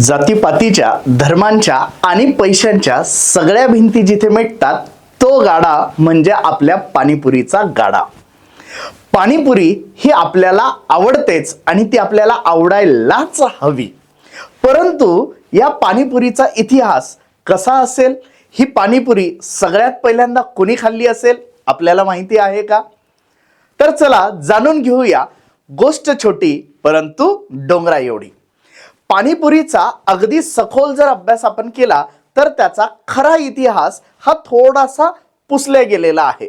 जातीपातीच्या धर्मांच्या आणि पैशांच्या सगळ्या भिंती जिथे मिटतात तो गाडा म्हणजे आपल्या पाणीपुरीचा गाडा. पाणीपुरी ही आपल्याला आवडतेच आणि ती आपल्याला आवडायलाच हवी. परंतु या पाणीपुरीचा इतिहास कसा असेल? ही पाणीपुरी सगळ्यात पहिल्यांदा कोणी खाल्ली असेल? आपल्याला माहिती आहे का? तर चला जाणून घेऊया गोष्ट छोटी परंतु डोंगरा एवढी पाणीपुरीचा अगदी सखोल जर अभ्यास आपण केला तर त्याचा खरा इतिहास हा थोडासा पुसल्या गेलेला आहे.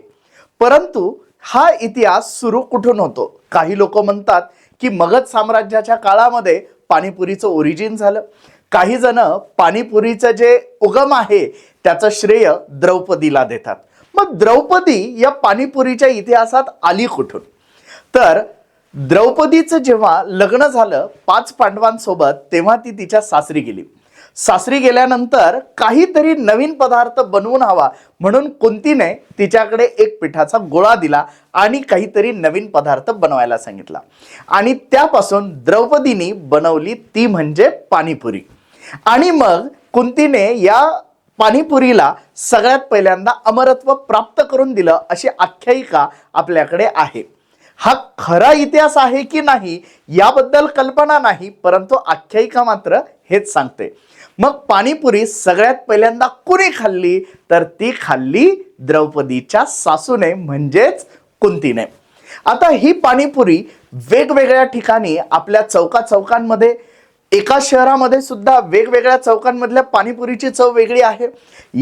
परंतु हा इतिहास सुरू कुठून होतो? काही लोक म्हणतात की मगध साम्राज्याच्या काळामध्ये पाणीपुरीचं ओरिजिन झालं. काही जण पाणीपुरीचं जे उगम आहे त्याचं श्रेय द्रौपदीला देतात. मग द्रौपदी या पाणीपुरीच्या इतिहासात आली कुठून? तर द्रौपदीचं जेव्हा लग्न झालं पाच पांडवांसोबत तेव्हा ती तिच्या सासरी गेली. सासरी गेल्यानंतर काहीतरी नवीन पदार्थ बनवून हवा म्हणून कुंतीने तिच्याकडे एक पिठाचा गोळा दिला आणि काहीतरी नवीन पदार्थ बनवायला सांगितला. आणि त्यापासून द्रौपदीने बनवली ती म्हणजे पाणीपुरी. आणि मग कुंतीने या पाणीपुरीला सगळ्यात पहिल्यांदा अमरत्व प्राप्त करून दिलं अशी आख्यायिका आपल्याकडे आहे. हा खरा इतिहास आहे की नाही याबद्दल कल्पना नाही परंतु आख्यायिका मात्र हेच सांगते. मग पाणीपुरी सगळ्यात पहिल्यांदा कुणी खाल्ली? तर ती खाल्ली द्रौपदीच्या सासूने म्हणजेच कुंतीने. आता ही पाणीपुरी वेगवेगळ्या ठिकाणी आपल्या चौका चौकांमध्ये एका शहरामध्ये सुद्धा वेगवेगळ्या चौकांमधल्या पाणीपुरीची चव वेगळी आहे.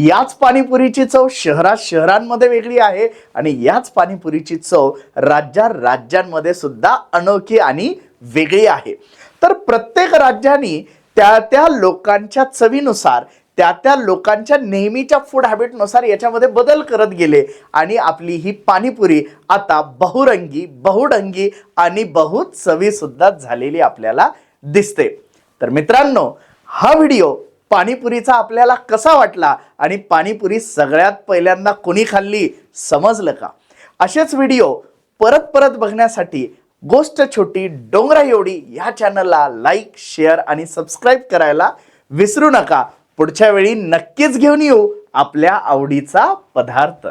याच पाणीपुरीची चव शहरात शहरांमध्ये वेगळी आहे आणि याच पाणीपुरीची चव राज्या राज्यांमध्ये सुद्धा अनोखी आणि वेगळी आहे. तर प्रत्येक राज्यांनी त्या त्या लोकांच्या चवीनुसार त्या त्या लोकांच्या नेहमीच्या फूड हॅबिटनुसार याच्यामध्ये बदल करत गेले आणि आपली ही पाणीपुरी आता बहुरंगी बहुडंगी आणि बहु चवी सुद्धा झालेली आपल्याला दिसते. तर मित्रांनो हा व्हिडिओ पाणीपुरीचा आपल्याला कसा वाटला आणि पाणीपुरी सगळ्यात पहिल्यांदा कोणी खाल्ली समजलं का? असेच व्हिडिओ परत परत बघण्यासाठी गोष्ट छोटी डोंगरा एवढी या चॅनलला लाईक शेअर आणि सबस्क्राईब करायला विसरू नका. पुढच्या वेळी नक्कीच घेऊन येऊ आपल्या आवडीचा पदार्थ.